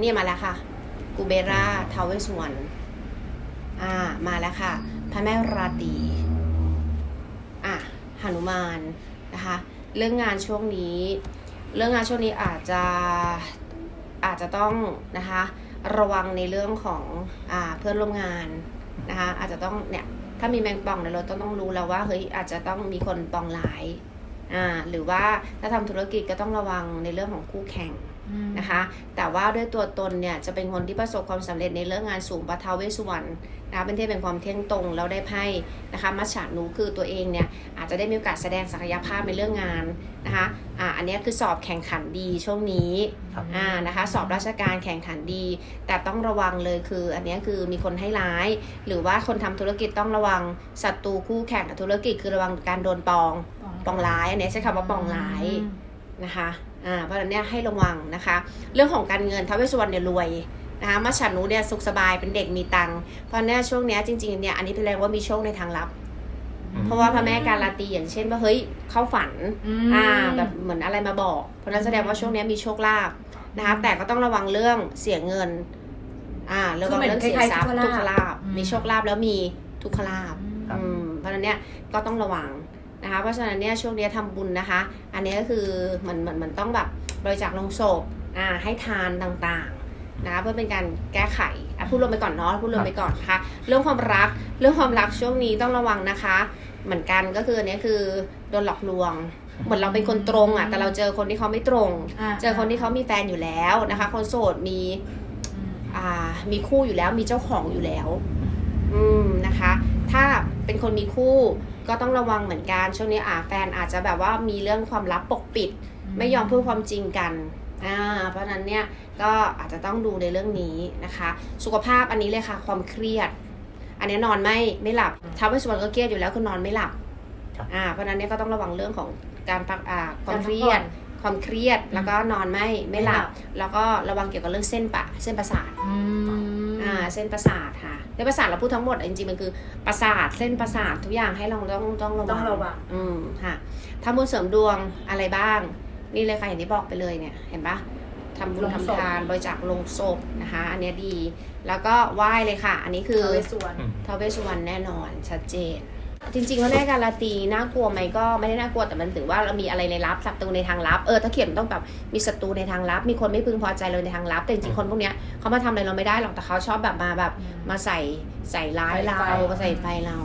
เนี่ยมาแล้วค่ะกูเบราทาวเวสวรรณอ่ามาแล้วค่ะ พระแม่ราตรีอะหนุมานนะคะเรื่องงานช่วงนี้ เรื่องงานช่วงนี้อาจจะอาจจะต้องนะคะระวังในเรื่องของอ่าเพื่อนร่วมงานนะคะอาจจะต้องเนี่ยถ้ามีแมงป่องในรถต้องต้องรู้แล้วว่าเฮ้ยอาจจะต้องมีคนปองร้าย อ่าหรือว่าถ้าทำธุรกิจก็ต้องระวังในเรื่องของคู่แข่งนะคะ แต่ว่าด้วยตัวตนเนี่ยจะเป็นคนที่ประสบความสำเร็จในเรื่องงานสูงปะทาวเวสสุวรรณนะคะเป็นเทพเป็นความเที่ยงตรงแล้วได้ไพ่นะคะมัชฉานูคือตัวเองเนี่ยอาจจะได้มีโอกาสแสดงศักยภาพในเรื่องงานนะคะอ่าอันเนี้ยคือสอบแข่งขันดีช่วงนี้ครับอ่านะคะสอบราชการแข่งขันดี แต่ต้องระวังเลยคือ อันเนี้ยคือมีคนให้ร้าย หรือว่าคนทำธุรกิจต้องระวังศัตรูคู่แข่งกับธุรกิจคือระวังการโดนปอง ปองร้ายอันเนี้ยใช้คำว่าปองร้ายนะคะอ่าเพราะฉะนั้นเนี่ยให้ระวังนะคะ เรื่องของการเงินท้าวเวสสุวรรณเนี่ยรวยนะคะมาฉันนูเนี่ยสุขสบายเป็นเด็กมีตังค์เพราะเนี่ยช่วงเนี้ยจริงๆเนี่ยอันนี้แปลว่ามีโชคในทางลับอืมเพราะว่าพระแม่การลาตรีอย่างเช่นว่าเฮ้ยเข้าฝันอ่าแบบเหมือนอะไรมาบอก เพราะฉะนั้นแสดงว่าช่วงเนี้ยมีโชคลาภนะคะแต่ก็ต้องระวังเรื่องเสียเงินอ่าระวังเรื่องเสียทรัพย์ทุกขลาภมีโชคลาภแล้วมีทุกขลาภครับอืมเพราะฉะนั้นเนี่ยก็ต้องระวัง นะคะเพราะฉะนั้นเนี่ยช่วงเนี้ยทำบุญนะคะ อันนี้ก็คือเหมือนเหมือนเหมันต้องแบบบริจาคลงศพอ่าให้ทานต่างๆนะคะเพื่อเป็นการแก้ไขอะพูดรวมไปก่อนเนาะพูดรวมไปก่อนนะคะเรื่องความรักเรื่องความรักช่วงนี้ต้องระวังนะคะ เหมือนกันก็คืออันนี้คือโดนหลอกลวงเหมือนเราเป็นคนตรงอะแต่เราเจอคนที่เขาไม่ตรง เจอคนที่เขามีแฟนอยู่แล้วนะคะ คนโสดมีอ่ามีคู่อยู่แล้วมีเจ้าของอยู่แล้ว อืมนะคะ ถ้าเป็นคนมีคู่ก็ต้องระวังเหมือนกัน ช่วงนี้อ่าแฟนอาจจะแบบว่ามีเรื่องความลับปกปิด ไม่ยอมพูดความจริงกันอ่าเพราะฉะนั้นเนี่ยก็อาจจะต้องดูในเรื่องนี้นะคะ สุขภาพอันนี้เลยค่ะความเครียด อันนี้นอนไม่ไม่หลับท้าวเวสสุวรรณก็เครียดอยู่แล้วคือนอนไม่หลับครับอ่าเพราะฉะนั้นเนี่ยก็ต้องระวังเรื่องของการพักอ่าความการเคพักรียดผ่อนความเครียดแล้วก็นอนไม่ไม่หลับ แล้วก็ระวังเกี่ยวกับเรื่องเส้นปะเส้นประสาทอืมอ่าเส้นประสาทค่ะ เส้นประสาทเราพูดทั้งหมดจริงๆมันคือประสาทเส้นประสาททุกอย่างให้เราต้องต้องระวังต้องระวังอืมค่ะทำบุญเสริมดวงอะไรบ้าง นี่เลยค่ะอย่างที่บอกไปเลยเนี่ย เห็นปะทำบุญลงศพทำทานบริจาคลงศพนะคะ อันเนี้ยดี แล้วก็ไหว้เลยค่ะ อันนี้คือท้าวเวสสุวรรณอืมท้าวเวสสุวรรณแน่นอนชัดเจน จริงๆพระแม่การาตรีน่ากลัวไหมก็ไม่ได้น่ากลัวแต่มันถือว่าเรามีอะไรในลับศัตรูในทางลับเออถ้าเขียนต้องแบบมีศัตรูในทางลับ มีคนไม่พึงพอใจเลยในทางลับ แต่จริงๆคนพวกเนี้ยเขามาทำอะไรเราไม่ได้หรอกแต่เขาชอบแบบมาแบบมาใส่ใส่ร้ายเราใส่ไฟมาใส่ไฟเรา